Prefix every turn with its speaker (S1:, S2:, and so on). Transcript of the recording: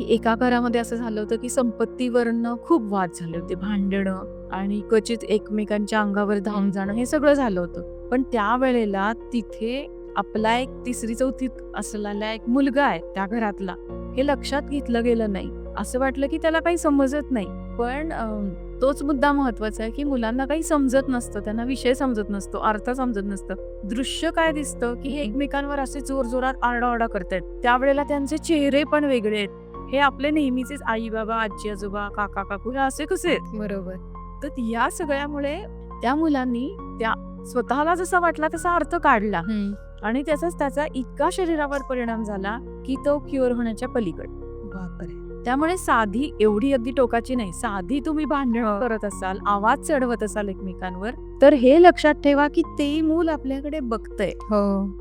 S1: की एका घरामध्ये असं झालं होतं की संपत्तीवरनं खूप वाद झाले होते. भांडणं आणि क्वचित एकमेकांच्या अंगावर धावून जाणं हे सगळं झालं होतं. पण त्यावेळेला तिथे आपला एक तिसरी चौथीत असलेला एक मुलगा आहे त्या घरातला. हे लक्षात घेतलं गेलं नाही. असं वाटलं की त्याला काही समजत नाही. पण तोच मुद्दा महत्त्वाचा आहे की मुलांना काही समजत नसतं. त्यांना विषय समजत नसतो अर्थ समजत नसतं. दृश्य काय दिसतं की हे एकमेकांवर असे जोर जोरात आरडाओरडा करतायत. त्यावेळेला त्यांचे चेहरे पण वेगळे आहेत. हे आपले नेहमीचेच आई बाबा आजी आजोबा काका काकू हे असे कसे
S2: बरोबर.
S1: तर या सगळ्यामुळे त्या मुलांनी त्या स्वतःला जसा वाटला तसा अर्थ काढला. आणि त्याचाच त्याचा इतका शरीरावर परिणाम झाला की तो क्युअर होण्याच्या पलीकडे. त्यामुळे साधी एवढी अगदी टोकाची नाही साधी तुम्ही भांडणं करत असाल आवाज चढवत असाल एकमेकांवर तर हे लक्षात ठेवा की ते मूल आपल्याकडे बघतंय.
S2: हो.